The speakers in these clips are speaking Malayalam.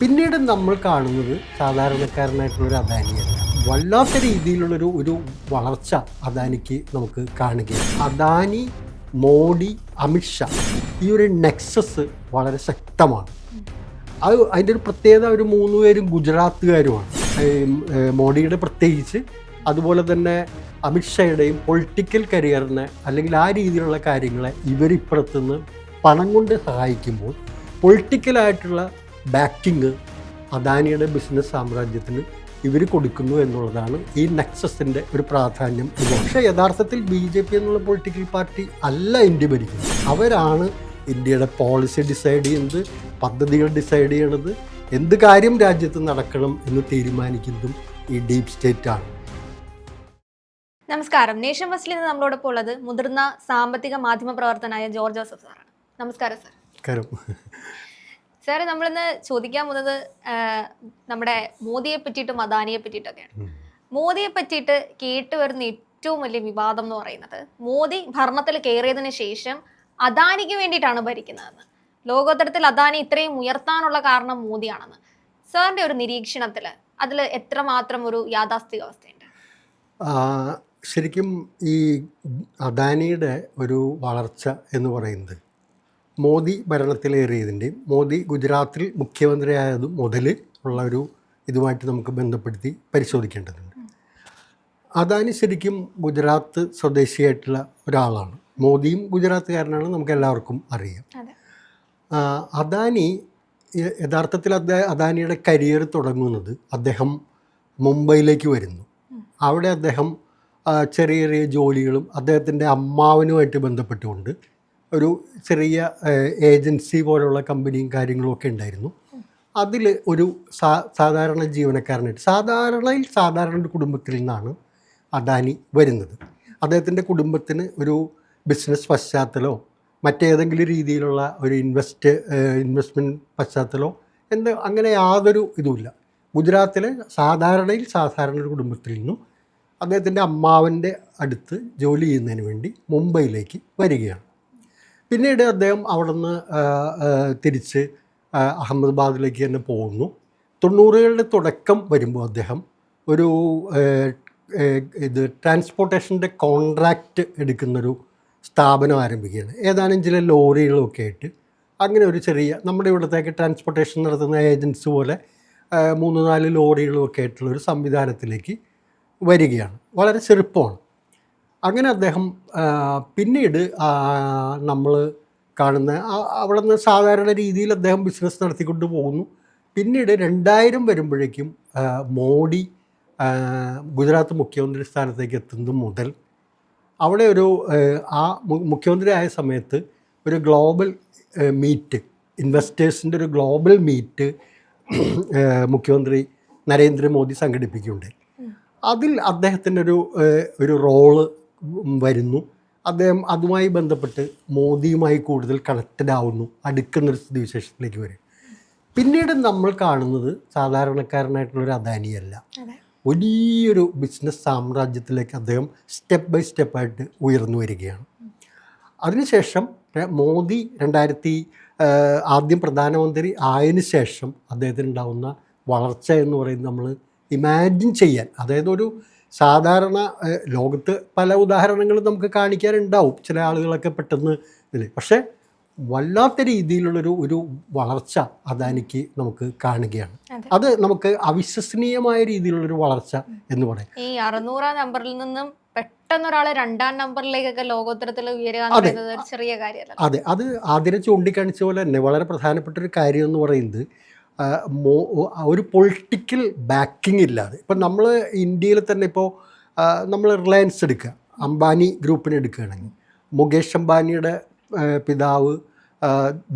പിന്നീട് നമ്മൾ കാണുന്നത് സാധാരണക്കാരനായിട്ടുള്ള ഒരു അദാനിയല്ല വല്ലാത്ത രീതിയിലുള്ളൊരു ഒരു വളർച്ച അദാനിക്ക് നമുക്ക് കാണുകയാണ് അദാനി മോഡി അമിത്ഷാ ഈ ഒരു നെക്സസ് വളരെ ശക്തമാണ്. അത് അതിന്റെ ഒരു പ്രത്യേകത ഒരു മൂന്ന് പേരും ഗുജറാത്തുകാരുമാണ്. മോഡിയുടെ പ്രത്യേകിച്ച് അതുപോലെ തന്നെ അമിത്ഷായുടെയും പൊളിറ്റിക്കൽ കരിയറിനെ അല്ലെങ്കിൽ ആ രീതിയിലുള്ള കാര്യങ്ങളെ ഇവരിപ്പുറത്തുനിന്ന് പണം കൊണ്ട് സഹായിക്കുമ്പോൾ പൊളിറ്റിക്കലായിട്ടുള്ള ബാക്കിങ് അദാനിയുടെ ബിസിനസ് സാമ്രാജ്യത്തിന് ഇവർ കൊടുക്കുന്നു എന്നുള്ളതാണ് ഈ നെക്സസിന്റെ ഒരു പ്രാധാന്യം. ഇത് പക്ഷേ യഥാർത്ഥത്തിൽ ബി ജെ പി എന്നുള്ള പൊളിറ്റിക്കൽ പാർട്ടി അല്ല ഇന്ത്യ ഭരിക്കുന്നത്. അവരാണ് ഇന്ത്യയുടെ പോളിസി ഡിസൈഡ് ചെയ്യുന്നത് പദ്ധതികൾ ഡിസൈഡ് ചെയ്യണത് എന്ത് കാര്യം രാജ്യത്ത് നടക്കണം എന്ന് തീരുമാനിക്കുന്നതും ഈ ഡീപ് സ്റ്റേറ്റ് ആണ്. നമസ്കാരം. നേഷൻ ഫസ്റ്റിൽ നിന്ന് നമ്മളോടൊപ്പം ഉള്ളത് മുതിർന്ന സാമ്പത്തിക മാധ്യമ പ്രവർത്തനായ ജോർജ് ജോസഫ് സാറാണ്. നമസ്കാരം സാർ. സാർ നമ്മളിന്ന് ചോദിക്കാൻ പോകുന്നത് നമ്മുടെ മോദിയെ പറ്റിയിട്ടും അദാനിയെ പറ്റിയിട്ടൊക്കെയാണ്. മോദിയെ പറ്റിയിട്ട് കേട്ട് വരുന്ന ഏറ്റവും വലിയ വിവാദം എന്ന് പറയുന്നത് മോദി ഭരണത്തിൽ കയറിയതിന് ശേഷം അദാനിക്ക് വേണ്ടിയിട്ടാണ് ഭരിക്കുന്നതെന്ന്. ലോകോത്തരത്തിൽ അദാനി ഇത്രയും ഉയർത്താനുള്ള കാരണം മോദിയാണെന്ന്. സാറിന്റെ ഒരു നിരീക്ഷണത്തിൽ അതിൽ എത്രമാത്രം ഒരു യാഥാസ്ഥിക അവസ്ഥയുണ്ട്? ശരിക്കും ഈ അദാനിയുടെ ഒരു വളർച്ച എന്ന് പറയുന്നത് മോദി ഭരണത്തിലേറിയതിന്റെയും മോദി ഗുജറാത്തിൽ മുഖ്യമന്ത്രിയായത് മുതൽ ഉള്ള ഒരു ഇതുമായിട്ട് നമുക്ക് ബന്ധപ്പെടുത്തി പരിശോധിക്കേണ്ടതുണ്ട്. അദാനി ശരിക്കും ഗുജറാത്ത് സ്വദേശിയായിട്ടുള്ള ഒരാളാണ്. മോദിയും ഗുജറാത്തുകാരനാണ് നമുക്ക് എല്ലാവർക്കും അറിയാം. അദാനി യഥാർത്ഥത്തിൽ അദ്ദേഹം അദാനിയുടെ കരിയർ തുടങ്ങുന്നത് അദ്ദേഹം മുംബൈയിലേക്ക് വരുന്നു. അവിടെ അദ്ദേഹം ചെറിയ ചെറിയ ജോലികളും അദ്ദേഹത്തിന്റെ അമ്മാവനുമായിട്ട് ബന്ധപ്പെട്ടുകൊണ്ട് ഒരു ചെറിയ ഏജൻസി പോലുള്ള കമ്പനിയും കാര്യങ്ങളൊക്കെ ഉണ്ടായിരുന്നു. അതിൽ ഒരു സാ സാധാരണ ജീവനക്കാരനായിട്ട് സാധാരണയിൽ സാധാരണ ഒരു കുടുംബത്തിൽ നിന്നാണ് അദാനി വരുന്നത്. അദ്ദേഹത്തിന്റെ കുടുംബത്തിന് ഒരു ബിസിനസ് പശ്ചാത്തലമോ മറ്റേതെങ്കിലും രീതിയിലുള്ള ഒരു ഇൻവെസ്റ്റ് ഇൻവെസ്റ്റ്മെന്റ് പശ്ചാത്തലമോ എന്ത് അങ്ങനെ യാതൊരു ഇതുമില്ല. ഗുജറാത്തിലെ സാധാരണയിൽ സാധാരണ ഒരു കുടുംബത്തിൽ നിന്നും അദ്ദേഹത്തിന്റെ അമ്മാവന്റെ അടുത്ത് ജോലി ചെയ്യുന്നതിന് വേണ്ടി മുംബൈയിലേക്ക് വരികയാണ്. പിന്നീട് അദ്ദേഹം അവിടുന്ന് തിരിച്ച് അഹമ്മദാബാദിലേക്ക് തന്നെ പോകുന്നു. തൊണ്ണൂറുകളുടെ തുടക്കം വരുമ്പോൾ അദ്ദേഹം ഒരു ഇത് ട്രാൻസ്പോർട്ടേഷന്റെ കോൺട്രാക്റ്റ് എടുക്കുന്നൊരു സ്ഥാപനം ആരംഭിക്കുകയാണ്. ഏതാനും ചില ലോറികളൊക്കെ ആയിട്ട്. അങ്ങനെ ഒരു ചെറിയ നമ്മുടെ ഇവിടത്തേക്ക് ട്രാൻസ്പോർട്ടേഷൻ നടത്തുന്ന ഏജൻസി പോലെ മൂന്ന് നാല് ലോറികളൊക്കെ ആയിട്ടുള്ളൊരു സംവിധാനത്തിലേക്ക് വരികയാണ്. വളരെ ചെറുപ്പമാണ്. അങ്ങനെ അദ്ദേഹം പിന്നീട് നമ്മൾ കാണുന്ന അവിടെ നിന്ന് സാധാരണ രീതിയിൽ അദ്ദേഹം ബിസിനസ് നടത്തിക്കൊണ്ട് പോകുന്നു. പിന്നീട് രണ്ടായിരം വരുമ്പോഴേക്കും മോഡി ഗുജറാത്ത് മുഖ്യമന്ത്രി സ്ഥാനത്തേക്ക് എത്തുന്നത് മുതൽ അവിടെ ഒരു ആ, ആ മുഖ്യമന്ത്രി ആയ സമയത്ത് ഒരു ഗ്ലോബൽ മീറ്റ് ഇൻവെസ്റ്റേഴ്സിന്റെ ഒരു ഗ്ലോബൽ മീറ്റ് മുഖ്യമന്ത്രി നരേന്ദ്രമോദി സംഘടിപ്പിക്കുന്നുണ്ട്. അതിൽ അദ്ദേഹത്തിന്റെ ഒരു ഒരു റോൾ വരുന്നു. അദ്ദേഹം അതുമായി ബന്ധപ്പെട്ട് മോദിയുമായി കൂടുതൽ കണക്റ്റഡ് ആവുന്നു. അടുക്കുന്നൊരു സ്ഥിതിവിശേഷത്തിലേക്ക് വരും. പിന്നീട് നമ്മൾ കാണുന്നത് സാധാരണക്കാരനായിട്ടുള്ളൊരു അദാനിയല്ല. വലിയൊരു ബിസിനസ് സാമ്രാജ്യത്തിലേക്ക് അദ്ദേഹം സ്റ്റെപ്പ് ബൈ സ്റ്റെപ്പായിട്ട് ഉയർന്നു വരികയാണ്. അതിനുശേഷം മോദി രണ്ടായിരത്തി ആദ്യം പ്രധാനമന്ത്രി ആയതിന് ശേഷം അദ്ദേഹത്തിനുണ്ടാവുന്ന വളർച്ച എന്ന് പറയുന്നത് നമ്മൾ ഇമാജിൻ ചെയ്യാൻ അതായത് ഒരു സാധാരണ ലോകത്ത് പല ഉദാഹരണങ്ങളും നമുക്ക് കാണിക്കാനുണ്ടാവും ചില ആളുകളൊക്കെ പെട്ടെന്ന് ഇതിൽ പക്ഷേ വല്ലാത്ത രീതിയിലുള്ളൊരു ഒരു വളർച്ച അദാനിക്ക് നമുക്ക് കാണുകയാണ്. അത്. നമുക്ക് അവിശ്വസനീയമായ രീതിയിലുള്ളൊരു വളർച്ച എന്ന് പറയാം. ഈ അറുന്നൂറാം നമ്പറിൽ നിന്നും പെട്ടെന്ന് ഒരാളെ രണ്ടാം നമ്പറിലേക്കൊക്കെ ലോകോത്തരത്തിൽ ഉയരുക ചെറിയ കാര്യമല്ല. അതെ. അത് ആദ്യം ചൂണ്ടിക്കാണിച്ച പോലെ തന്നെ വളരെ പ്രധാനപ്പെട്ട ഒരു കാര്യം എന്ന് പറയുന്നത് ഒരു പൊളിറ്റിക്കൽ ബാക്കിംഗ് ഇല്ലാതെ. ഇപ്പം നമ്മൾ ഇന്ത്യയിൽ തന്നെ ഇപ്പോൾ നമ്മൾ റിലയൻസ് എടുക്കുക. അംബാനി ഗ്രൂപ്പിനെ എടുക്കുകയാണെങ്കിൽ. മുകേഷ് അംബാനിയുടെ പിതാവ്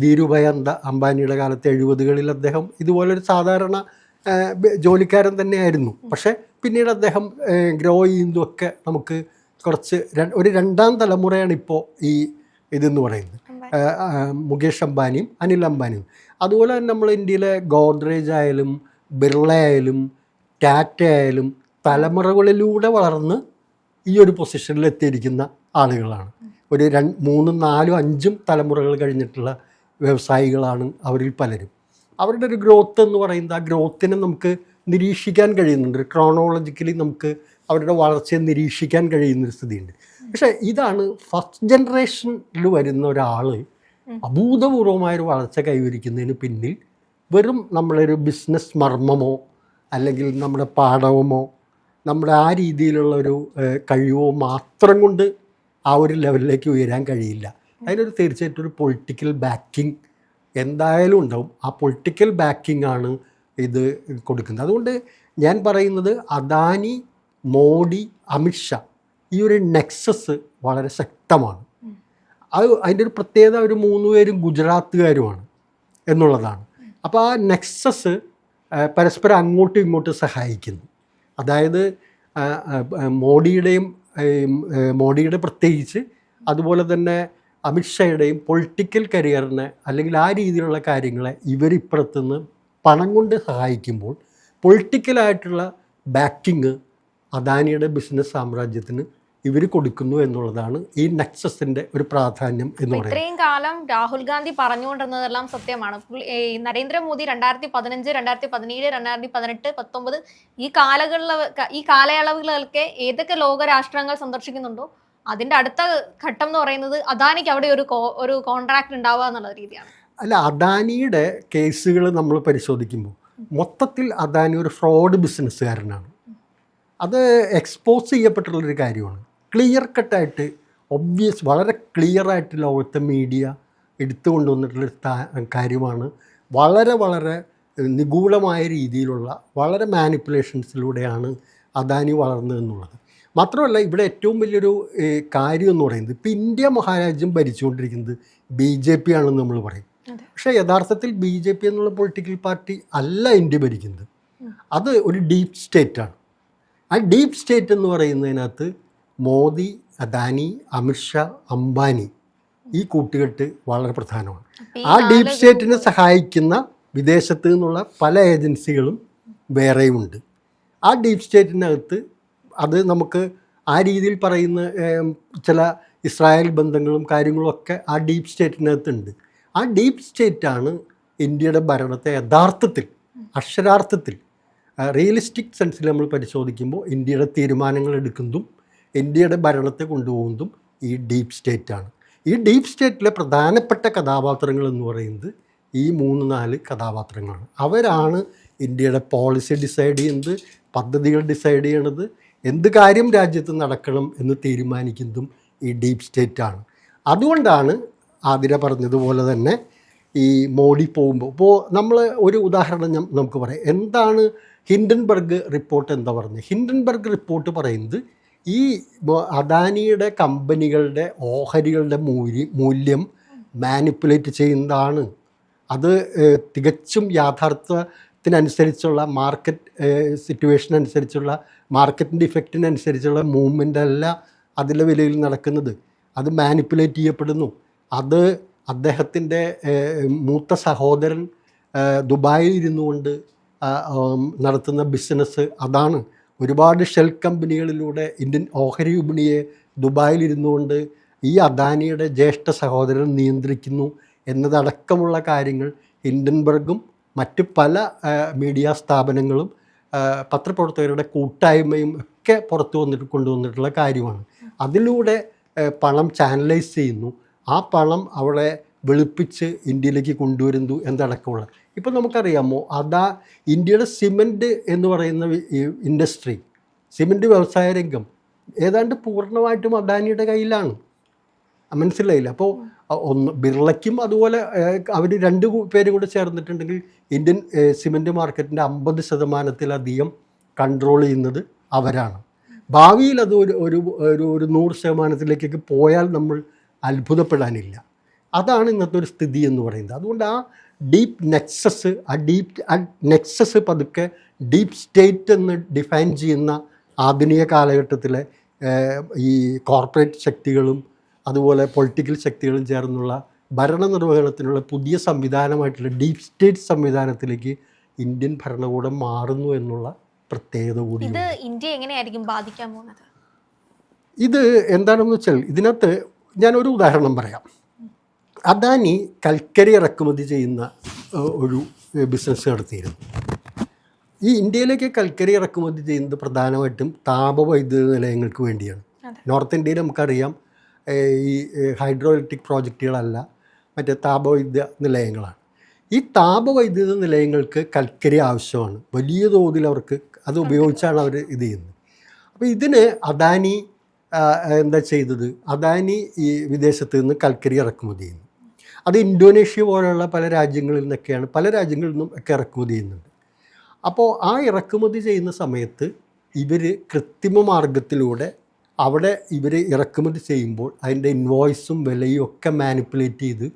ധീരുഭായ് അംബാനിയുടെ കാലത്ത് എഴുപതുകളിൽ അദ്ദേഹം ഇതുപോലൊരു സാധാരണ ജോലിക്കാരൻ തന്നെയായിരുന്നു. പക്ഷേ പിന്നീട് അദ്ദേഹം ഗ്രോ ചെയ്യുന്നതൊക്കെ നമുക്ക് കുറച്ച് ഒരു രണ്ടാം തലമുറയാണ് ഇപ്പോൾ ഈ ഇതെന്ന് പറയുന്നത്. മുകേഷ് അംബാനിയും അനിൽ അംബാനിയും. അതുപോലെ തന്നെ നമ്മൾ ഇന്ത്യയിലെ ഗോദ്രേജ് ആയാലും ബിർള ആയാലും ടാറ്റ ആയാലും തലമുറകളിലൂടെ വളർന്ന് ഈ ഒരു പൊസിഷനിൽ എത്തിയിരിക്കുന്ന ആളുകളാണ്. ഒരു രണ്ട് മൂന്നും നാലും അഞ്ചും തലമുറകൾ കഴിഞ്ഞിട്ടുള്ള വ്യവസായികളാണ് അവരിൽ പലരും. അവരുടെ ഒരു ഗ്രോത്ത് എന്ന് പറയുന്നത് ആ ഗ്രോത്തിനെ നമുക്ക് നിരീക്ഷിക്കാൻ കഴിയുന്നുണ്ട്. ക്രോണോളജിക്കലി നമുക്ക് അവരുടെ വളർച്ചയെ നിരീക്ഷിക്കാൻ കഴിയുന്നൊരു സ്ഥിതിയുണ്ട്. പക്ഷേ ഇതാണ് ഫസ്റ്റ് ജനറേഷനിൽ വരുന്ന ഒരാൾ അഭൂതപൂർവമായൊരു വളർച്ച കൈവരിക്കുന്നതിന് പിന്നിൽ വെറും നമ്മളൊരു ബിസിനസ് മർമ്മമോ അല്ലെങ്കിൽ നമ്മുടെ പാഠവമോ നമ്മുടെ ആ രീതിയിലുള്ള ഒരു കഴിവോ മാത്രം കൊണ്ട് ആ ഒരു ലെവലിലേക്ക് ഉയരാൻ കഴിയില്ല. അതിനൊരു തീർച്ചയായിട്ടും ഒരു പൊളിറ്റിക്കൽ ബാക്കിംഗ് എന്തായാലും ഉണ്ടാവും. ആ പൊളിറ്റിക്കൽ ബാക്കിംഗ് ആണ് ഇത് കൊടുക്കുന്നത്. അതുകൊണ്ട് ഞാൻ പറയുന്നത് അദാനി മോഡി അമിത്ഷാ ഈ ഒരു നെക്സസ് വളരെ ശക്തമാണ്. അത് അതിന്റെ ഒരു പ്രത്യേകത ഒരു മൂന്ന് പേരും ഗുജറാത്തുകാരുമാണ് എന്നുള്ളതാണ്. അപ്പോൾ ആ നെക്സസ് പരസ്പരം അങ്ങോട്ടും ഇങ്ങോട്ടും സഹായിക്കുന്നു. അതായത് മോഡിയുടെയും മോഡിയുടെ പ്രത്യേകിച്ച് അതുപോലെ തന്നെ അമിത്ഷായുടെയും പൊളിറ്റിക്കൽ കരിയറിനെ അല്ലെങ്കിൽ ആ രീതിയിലുള്ള കാര്യങ്ങളെ ഇവരിപ്പുറത്തുനിന്ന് പണം കൊണ്ട് സഹായിക്കുമ്പോൾ പൊളിറ്റിക്കലായിട്ടുള്ള ബാക്കിങ് അദാനിയുടെ ബിസിനസ് സാമ്രാജ്യത്തിന് ഇവർ കൊടുക്കുന്നു എന്നുള്ളതാണ് ഈ നെക്സസിന്റെ ഒരു പ്രാധാന്യം എന്ന് പറയുന്നത്. ഇത്രയും കാലം രാഹുൽ ഗാന്ധി പറഞ്ഞുകൊണ്ടിരുന്നതെല്ലാം സത്യമാണ്. നരേന്ദ്രമോദി രണ്ടായിരത്തി പതിനഞ്ച് രണ്ടായിരത്തി പതിനേഴ് രണ്ടായിരത്തി പതിനെട്ട് പത്തൊമ്പത് ഈ കാലകളിൽ ഈ കാലയളവുകളൊക്കെ ഏതൊക്കെ ലോക രാഷ്ട്രങ്ങൾ സന്ദർശിക്കുന്നുണ്ടോ അതിന്റെ അടുത്ത ഘട്ടം എന്ന് പറയുന്നത് അദാനിക്ക് അവിടെ ഒരു ഒരു കോൺട്രാക്ട് ഉണ്ടാവുക എന്നുള്ള രീതിയാണ്. അല്ല അദാനിയുടെ കേസുകൾ നമ്മൾ പരിശോധിക്കുമ്പോൾ മൊത്തത്തിൽ അദാനി ഒരു ഫ്രോഡ് ബിസിനസ്സുകാരനാണ് അത് എക്സ്പോസ് ചെയ്യപ്പെട്ടുള്ളൊരു കാര്യമാണ്. ക്ലിയർ കട്ടായിട്ട് ഒബ്വിയസ് വളരെ ക്ലിയർ ആയിട്ട് ലോകത്തെ മീഡിയ എടുത്തു കൊണ്ടുവന്നിട്ടുള്ളൊരു കാര്യമാണ്. വളരെ വളരെ നിഗൂഢമായ രീതിയിലുള്ള വളരെ മാനിപ്പുലേഷൻസിലൂടെയാണ് അദാനി വളർന്നതെന്നുള്ളത് മാത്രമല്ല ഇവിടെ ഏറ്റവും വലിയൊരു കാര്യം എന്ന് പറയുന്നത് ഇപ്പം ഇന്ത്യ മഹാരാജ്യം ഭരിച്ചുകൊണ്ടിരിക്കുന്നത് ബി ജെ പി ആണെന്ന് നമ്മൾ പറയും. പക്ഷേ യഥാർത്ഥത്തിൽ ബി ജെ പി എന്നുള്ള പൊളിറ്റിക്കൽ പാർട്ടി അല്ല ഇന്ത്യ ഭരിക്കുന്നത്. അത് ഒരു ഡീപ് സ്റ്റേറ്റാണ് ആ ഡീപ്പ് സ്റ്റേറ്റ് എന്ന് പറയുന്നതിനകത്ത് മോദി അദാനി അമിത്ഷാ അംബാനി ഈ കൂട്ടുകെട്ട് വളരെ പ്രധാനമാണ്. ആ ഡീപ്പ് സ്റ്റേറ്റിനെ സഹായിക്കുന്ന വിദേശത്ത് നിന്നുള്ള പല ഏജൻസികളും വേറെയുമുണ്ട് ആ ഡീപ്പ് സ്റ്റേറ്റിനകത്ത് അത് നമുക്ക് ആ രീതിയിൽ പറയുന്ന ചില ഇസ്രായേൽ ബന്ധങ്ങളും കാര്യങ്ങളും ഒക്കെ ആ ഡീപ്പ് സ്റ്റേറ്റിനകത്തുണ്ട്. ആ ഡീപ്പ് സ്റ്റേറ്റാണ് ഇന്ത്യയുടെ ഭരണത്തെ യഥാർത്ഥത്തിൽ അക്ഷരാർത്ഥത്തിൽ റിയലിസ്റ്റിക് സെൻസിൽ നമ്മൾ പരിശോധിക്കുമ്പോൾ ഇന്ത്യയുടെ തീരുമാനങ്ങൾ എടുക്കുന്നതും ഇന്ത്യയുടെ ഭരണത്തെ കൊണ്ടുപോകുന്നതും ഈ ഡീപ്പ് സ്റ്റേറ്റാണ് ഈ ഡീപ്പ് സ്റ്റേറ്റിലെ പ്രധാനപ്പെട്ട കഥാപാത്രങ്ങൾ എന്ന് പറയുന്നത് ഈ മൂന്ന് നാല് കഥാപാത്രങ്ങളാണ്. അവരാണ് ഇന്ത്യയുടെ പോളിസി ഡിസൈഡ് ചെയ്യുന്നത് പദ്ധതികൾ ഡിസൈഡ് ചെയ്യണത് എന്ത് കാര്യം രാജ്യത്ത് നടക്കണം എന്ന് തീരുമാനിക്കുന്നതും ഈ ഡീപ്പ് സ്റ്റേറ്റാണ് അതുകൊണ്ടാണ് ആതിര പറഞ്ഞതുപോലെ തന്നെ ഈ മോഡി പോകുമ്പോൾ. ഇപ്പോൾ നമ്മൾ ഒരു ഉദാഹരണം നമുക്ക് പറയാം. എന്താണ് ഹിൻഡൻബർഗ് റിപ്പോർട്ട് എന്താ പറഞ്ഞത് ഹിൻഡൻബർഗ് റിപ്പോർട്ട് പറയുന്നത് ഈ അദാനിയുടെ കമ്പനികളുടെ ഓഹരികളുടെ മൂല്യം മൂല്യം മാനിപ്പുലേറ്റ് ചെയ്യുന്നതാണ്. അത് തികച്ചും യാഥാർത്ഥ്യത്തിനനുസരിച്ചുള്ള മാർക്കറ്റ് സിറ്റുവേഷൻ അനുസരിച്ചുള്ള മാർക്കറ്റിന്റെ ഇഫക്റ്റിനനുസരിച്ചുള്ള മൂവ്മെന്റ് അല്ല അതിലെ വിലയിൽ നടക്കുന്നത്. അത് മാനിപ്പുലേറ്റ് ചെയ്യപ്പെടുന്നു. അത് അദ്ദേഹത്തിന്റെ മൂത്ത സഹോദരൻ ദുബായിൽ ഇരുന്നു കൊണ്ട് ആ, ഉം, നടത്തുന്ന ബിസിനസ് അതാണ്. ഒരുപാട് ഷെൽ കമ്പനികളിലൂടെ ഇന്ത്യൻ ഓഹരി വിപണിയെ ദുബായിൽ ഇരുന്നു കൊണ്ട് ഈ അദാനിയുടെ ജ്യേഷ്ഠ സഹോദരൻ നിയന്ത്രിക്കുന്നു എന്നതടക്കമുള്ള കാര്യങ്ങൾ ഹിൻഡൻബർഗും മറ്റ് പല മീഡിയ സ്ഥാപനങ്ങളും പത്രപ്രവർത്തകരുടെ കൂട്ടായ്മയും ഒക്കെ പുറത്തു വന്നിട്ട് കൊണ്ടുവന്നിട്ടുള്ള കാര്യമാണ്. അതിലൂടെ പണം ചാനലൈസ് ചെയ്യുന്നു. ആ പണം അവളെ വെളുപ്പിച്ച് ഇന്ത്യയിലേക്ക് കൊണ്ടുവരുന്നു എന്നടക്കമുള്ള ഇപ്പം നമുക്കറിയാമോ അതാ ഇന്ത്യയുടെ സിമന്റ് എന്ന് പറയുന്ന ഇൻഡസ്ട്രി സിമന്റ് വ്യവസായ രംഗം ഏതാണ്ട് പൂർണമായിട്ടും അദാനിയുടെ കയ്യിലാണ്. മനസ്സിലായില്ല? അപ്പോൾ ഒന്ന് ബിർളയ്ക്കും അതുപോലെ അവർ രണ്ട് പേരും കൂടെ ചേർന്നിട്ടുണ്ടെങ്കിൽ ഇന്ത്യൻ സിമന്റ് മാർക്കറ്റിന്റെ അമ്പത് ശതമാനത്തിലധികം കൺട്രോൾ ചെയ്യുന്നത് അവരാണ്. ഭാവിയിൽ അത് ഒരു ഒരു ഒരു ഒരു നൂറ് ശതമാനത്തിലേക്കൊക്കെ പോയാൽ നമ്മൾ അത്ഭുതപ്പെടാനില്ല. അതാണ് ഇന്നത്തെ ഒരു സ്ഥിതി എന്ന് പറയുന്നത്. അതുകൊണ്ട് ആ ഡീപ്പ് നെക്സസ് ആ ഡീപ് ആ നെക്സസ് പതുക്കെ ഡീപ്പ് സ്റ്റേറ്റ് എന്ന് ഡിഫൈൻ ചെയ്യുന്ന ആധുനിക കാലഘട്ടത്തിലെ ഈ കോർപ്പറേറ്റ് ശക്തികളും അതുപോലെ പൊളിറ്റിക്കൽ ശക്തികളും ചേർന്നുള്ള ഭരണനിർവഹണത്തിനുള്ള പുതിയ സംവിധാനമായിട്ടുള്ള ഡീപ് സ്റ്റേറ്റ് സംവിധാനത്തിലേക്ക് ഇന്ത്യൻ ഭരണകൂടം മാറുന്നു എന്നുള്ള പ്രത്യേകത കൂടി ഇത് ഇന്ത്യ എങ്ങനെയായിരിക്കും ബാധിക്കാൻ പോകുന്നത്? ഇത് എന്താണെന്ന് വെച്ചാൽ ഇതിനകത്ത് ഞാനൊരു ഉദാഹരണം പറയാം. അദാനി കൽക്കരി ഇറക്കുമതി ചെയ്യുന്ന ഒരു ബിസിനസ് നടത്തിയിരുന്നു. ഈ ഇന്ത്യയിലേക്ക് കൽക്കരി ഇറക്കുമതി ചെയ്യുന്നത് പ്രധാനമായിട്ടും താപവൈദ്യുത നിലയങ്ങൾക്ക് വേണ്ടിയാണ്. നോർത്ത് ഇന്ത്യയിൽ നമുക്കറിയാം ഈ ഹൈഡ്രോ ഇലക്ട്രിക് പ്രോജക്റ്റുകളല്ല മറ്റേ താപവൈദ്യുത നിലയങ്ങളാണ്. ഈ താപവൈദ്യുത നിലയങ്ങൾക്ക് കൽക്കരി ആവശ്യമാണ്. വലിയ തോതിൽ അവർക്ക് അത് ഉപയോഗിച്ചാണ് അവർ ഇത് ചെയ്യുന്നത്. അപ്പോൾ ഇതിന് അദാനി എന്താ ചെയ്തത്? അദാനി ഈ വിദേശത്ത് നിന്ന് കൽക്കരി ഇറക്കുമതി ചെയ്യുന്നു. അത് ഇന്തോനേഷ്യ പോലുള്ള പല രാജ്യങ്ങളിൽ നിന്നൊക്കെയാണ് പല രാജ്യങ്ങളിൽ നിന്നും ഒക്കെ ഇറക്കുമതി ചെയ്യുന്നുണ്ട്. അപ്പോൾ ആ ഇറക്കുമതി ചെയ്യുന്ന സമയത്ത് ഇവർ കൃത്രിമ മാർഗത്തിലൂടെ അവിടെ ഇവർ ഇറക്കുമതി ചെയ്യുമ്പോൾ അതിന്റെ ഇൻവോയ്സും വിലയും ഒക്കെ മാനിപ്പുലേറ്റ് ചെയ്ത്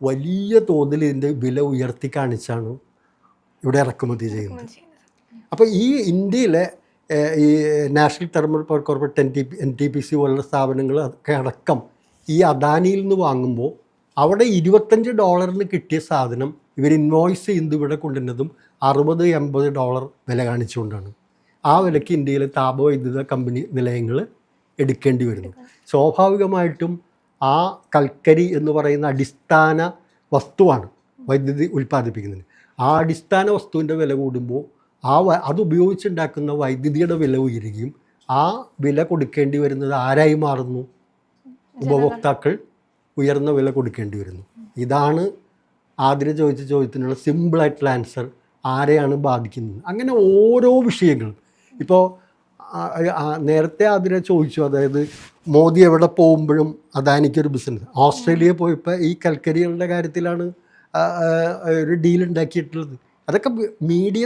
വലിയ തോതിൽ ഇതിന്റെ വില ഉയർത്തി കാണിച്ചാണ് ഇവിടെ ഇറക്കുമതി ചെയ്യുന്നത്. അപ്പോൾ ഈ ഇന്ത്യയിലെ ഈ national thermal power corporate N T P N T P C പോലുള്ള സ്ഥാപനങ്ങൾ ഒക്കെ അടക്കം ഈ അദാനിയിൽ നിന്ന് വാങ്ങുമ്പോൾ അവിടെ ഇരുപത്തഞ്ച് ഡോളറിന് കിട്ടിയ സാധനം ഇവർ ഇൻവോയ്സ് ചെയ്യുന്നത് ഇവിടെ കൊണ്ടുവരുന്നതും അറുപത് എൺപത് ഡോളർ വില കാണിച്ചുകൊണ്ടാണ്. ആ വിലയ്ക്ക് ഇന്ത്യയിലെ താപവൈദ്യുത കമ്പനി നിലയങ്ങൾ എടുക്കേണ്ടി വരുന്നു. സ്വാഭാവികമായിട്ടും ആ കൽക്കരി എന്ന് പറയുന്ന അടിസ്ഥാന വസ്തുവാണ് വൈദ്യുതി ഉൽപ്പാദിപ്പിക്കുന്നത്. ആ അടിസ്ഥാന വസ്തുവിന്റെ വില കൂടുമ്പോൾ ആ അത് ഉപയോഗിച്ചുണ്ടാക്കുന്ന വൈദ്യുതിയുടെ വില ഉയരുകയും ആ വില കൊടുക്കേണ്ടി വരുന്നത് ആരായി മാറുന്നു? ഉപഭോക്താക്കൾ ഉയർന്ന വില കൊടുക്കേണ്ടി വരുന്നു. ഇതാണ് ആതിര ചോദിച്ച ചോദ്യത്തിനുള്ള സിമ്പിളായിട്ടുള്ള ആൻസർ ആരെയാണ് ബാധിക്കുന്നത്. അങ്ങനെ ഓരോ വിഷയങ്ങളും. ഇപ്പോൾ നേരത്തെ ആതിര ചോദിച്ചു അതായത് മോദി എവിടെ പോകുമ്പോഴും അദാനിക്കൊരു ബിസിനസ് ഓസ്ട്രേലിയ പോയപ്പോൾ ഈ കൽക്കരികളുടെ കാര്യത്തിലാണ് ഒരു ഡീൽ ഉണ്ടാക്കിയിട്ടുള്ളത്. അതൊക്കെ മീഡിയ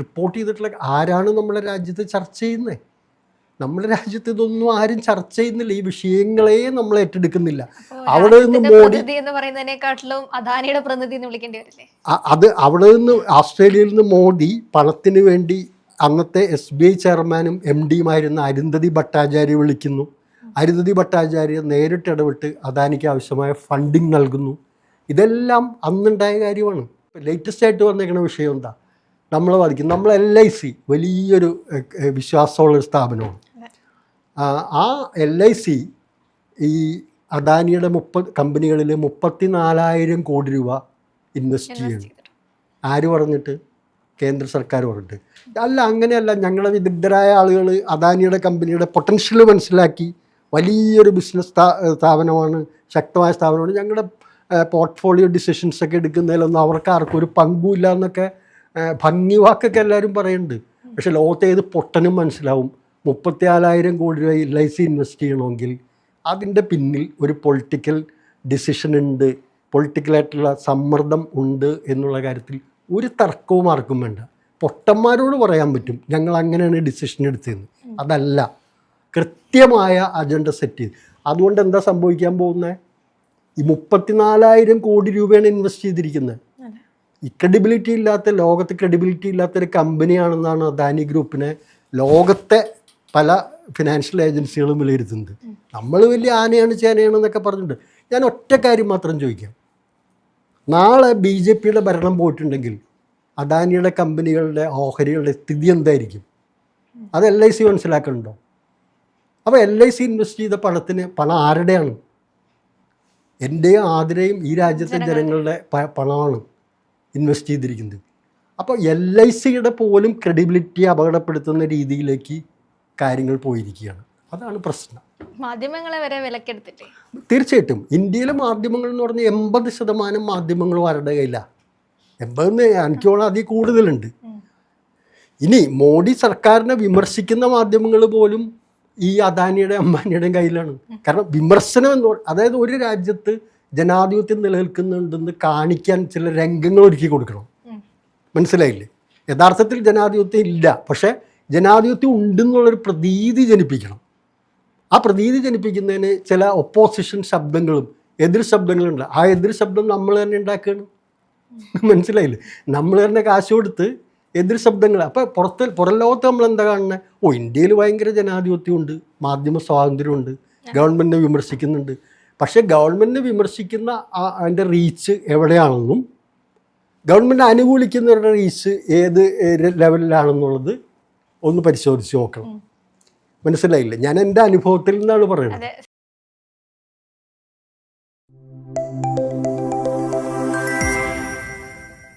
റിപ്പോർട്ട് ചെയ്തിട്ടുള്ള ആരാണ് നമ്മുടെ രാജ്യത്ത് ചർച്ച ചെയ്യുന്നത് നമ്മുടെ രാജ്യത്ത് ഇതൊന്നും ആരും ചർച്ച ചെയ്യുന്നില്ല. ഈ വിഷയങ്ങളെ നമ്മൾ ഏറ്റെടുക്കുന്നില്ല. അവിടെ നിന്ന് മോഡി എന്ന് പറയുന്നതിനെക്കാട്ടിലും അദാനിയുടെ പ്രതിനിധി എന്ന് വിളിക്കേണ്ടി വരില്ലേ? അത് അവിടെ നിന്ന് ഓസ്ട്രേലിയയിൽ നിന്ന് മോഡി പണത്തിന് വേണ്ടി അന്നത്തെ എസ് ബി ഐ ചെയർമാനും എം ഡിയുമായിരുന്ന അരുന്ധതി ഭട്ടാചാര്യ വിളിക്കുന്നു. അരുന്ധതി ഭട്ടാചാര്യ നേരിട്ട് ഇടപെട്ട് അദാനിക്ക് ആവശ്യമായ ഫണ്ടിങ് നൽകുന്നു. ഇതെല്ലാം അന്നുണ്ടായ കാര്യമാണ്. ലേറ്റസ്റ്റ് ആയിട്ട് വന്നേക്കുന്ന വിഷയം എന്താ? നമ്മളെ ബാധിക്കും. നമ്മൾ എൽ ഐ സി വലിയൊരു വിശ്വാസമുള്ള ഒരു സ്ഥാപനമാണ്. ആ, എൽ ഐ സി ഈ അദാനിയുടെ മുപ്പത് കമ്പനികളിൽ മുപ്പത്തി നാലായിരം കോടി രൂപ ഇൻവെസ്റ്റ് ചെയ്യണം ആര് പറഞ്ഞിട്ട്? കേന്ദ്ര സർക്കാർ പറഞ്ഞിട്ട്. അല്ല അങ്ങനെയല്ല. ഞങ്ങളെ വിദഗ്ധരായ ആളുകൾ അദാനിയുടെ കമ്പനിയുടെ പൊട്ടൻഷ്യൽ മനസ്സിലാക്കി വലിയൊരു ബിസിനസ് സ്ഥാപനമാണ് ശക്തമായ സ്ഥാപനമാണ്. ഞങ്ങളുടെ പോർട്ട്ഫോളിയോ ഡിസിഷൻസ് ഒക്കെ എടുക്കുന്നതിലൊന്നും അവർക്ക് ആർക്കും ഒരു പങ്കുമില്ല എന്നൊക്കെ ഭംഗി വാക്കൊക്കെ എല്ലാവരും പറയുന്നുണ്ട്. പക്ഷെ ലോകത്തെ ഏത് പൊട്ടനും മനസ്സിലാവും. മുപ്പത്തിനാലായിരം കോടി രൂപ എൽ ഐ സി ഇൻവെസ്റ്റ് ചെയ്യണമെങ്കിൽ അതിന്റെ പിന്നിൽ ഒരു പൊളിറ്റിക്കൽ ഡിസിഷൻ ഉണ്ട്. പൊളിറ്റിക്കലായിട്ടുള്ള സമ്മർദ്ദം ഉണ്ട് എന്നുള്ള കാര്യത്തിൽ ഒരു തർക്കവും ആർക്കും വേണ്ട. പൊട്ടന്മാരോട് പറയാൻ പറ്റും ഞങ്ങൾ അങ്ങനെയാണ് ഡിസിഷൻ എടുത്തതെന്ന്. അതല്ല. കൃത്യമായ അജണ്ട സെറ്റ് ചെയ്ത്. അതുകൊണ്ട് എന്താ സംഭവിക്കാൻ പോകുന്നത്? ഈ മുപ്പത്തിനാലായിരം കോടി രൂപയാണ് ഇൻവെസ്റ്റ് ചെയ്തിരിക്കുന്നത്. ഈ ക്രെഡിബിലിറ്റി ഇല്ലാത്ത ലോകത്ത് ക്രെഡിബിലിറ്റി ഇല്ലാത്ത ഒരു കമ്പനിയാണെന്നാണ് അദാനി ഗ്രൂപ്പിനെ ലോകത്തെ പല ഫിനാൻഷ്യൽ ഏജൻസികളും വിലയിരുത്തുന്നത്. നമ്മൾ വലിയ ആനയാണ് ചേനയാണ് എന്നൊക്കെ പറഞ്ഞിട്ടുണ്ട്. ഞാൻ ഒറ്റ കാര്യം മാത്രം ചോദിക്കാം. നാളെ ബി ജെ പിയുടെ ഭരണം പോയിട്ടുണ്ടെങ്കിൽ അദാനിയുടെ കമ്പനികളുടെ ഓഹരികളുടെ സ്ഥിതി എന്തായിരിക്കും? അത് എൽ ഐ സി മനസ്സിലാക്കുന്നുണ്ടോ അപ്പോൾ എൽ ഐ സി ഇൻവെസ്റ്റ് ചെയ്ത പണത്തിന് പണം ആരുടെയാണ്? എന്റെയും ആതിരയും ഈ രാജ്യത്തെ ജനങ്ങളുടെ. പണമാണ്. ഇൻവെസ്റ്റ് ചെയ്തിരിക്കുന്നത്. അപ്പോൾ എൽ ഐ സിയുടെ പോലും ക്രെഡിബിലിറ്റി അപകടപ്പെടുത്തുന്ന രീതിയിലേക്ക് കാര്യങ്ങൾ പോയിരിക്കുകയാണ്. അതാണ് പ്രശ്നം. മാധ്യമങ്ങളെ വരെ വിലക്കെടുത്തില്ലേ? തീർച്ചയായിട്ടും. ഇന്ത്യയിലെ മാധ്യമങ്ങൾ എന്ന് പറഞ്ഞാൽ എൺപത് ശതമാനം മാധ്യമങ്ങളും ആരുടെ കയ്യിലാണ് എൺപതെന്ന് എനിക്കോളം അതിൽ കൂടുതലുണ്ട്. ഇനി മോഡി സർക്കാരിനെ വിമർശിക്കുന്ന മാധ്യമങ്ങൾ പോലും ഈ അദാനിയുടെ അംബാനിയുടെയും കയ്യിലാണ്. കാരണം വിമർശനം എന്ന് അതായത് ഒരു രാജ്യത്ത് ജനാധിപത്യം നിലനിൽക്കുന്നുണ്ടെന്ന് കാണിക്കാൻ ചില രംഗങ്ങൾ ഒരുക്കി കൊടുക്കണം. മനസ്സിലായില്ലേ? യഥാർത്ഥത്തിൽ ജനാധിപത്യം ഇല്ല. പക്ഷേ ജനാധിപത്യം ഉണ്ടെന്നുള്ളൊരു പ്രതീതി ജനിപ്പിക്കണം. ആ പ്രതീതി ജനിപ്പിക്കുന്നതിന് ചില ഒപ്പോസിഷൻ ശബ്ദങ്ങളും എതിർ ശബ്ദങ്ങളുണ്ട് ആ എതിർ ശബ്ദം നമ്മൾ തന്നെ ഉണ്ടാക്കുകയാണ് മനസ്സിലായില്ലേ? നമ്മൾ തന്നെ കാശ് കൊടുത്ത് എതിർ ശബ്ദങ്ങൾ. അപ്പോൾ പുറത്ത് പുറം ലോകത്ത് നമ്മൾ എന്താ കാണുന്നത് ഓ ഇന്ത്യയിൽ ഭയങ്കര ജനാധിപത്യമുണ്ട്. മാധ്യമ സ്വാതന്ത്ര്യമുണ്ട്. ഗവൺമെന്റിനെ വിമർശിക്കുന്നുണ്ട്. പക്ഷേ ഗവൺമെന്റിനെ വിമർശിക്കുന്ന ആ അതിന്റെ റീച്ച് എവിടെയാണെന്നും ഗവൺമെന്റ് അനുകൂലിക്കുന്നവരുടെ റീച്ച് ഏത് ലെവലിലാണെന്നുള്ളത് ഒന്ന് പരിശോധിച്ച് നോക്കണം. മനസ്സിലായില്ലേ? ഞാൻ എന്റെ അനുഭവത്തിൽ നിന്നാണ് പറയുന്നത്.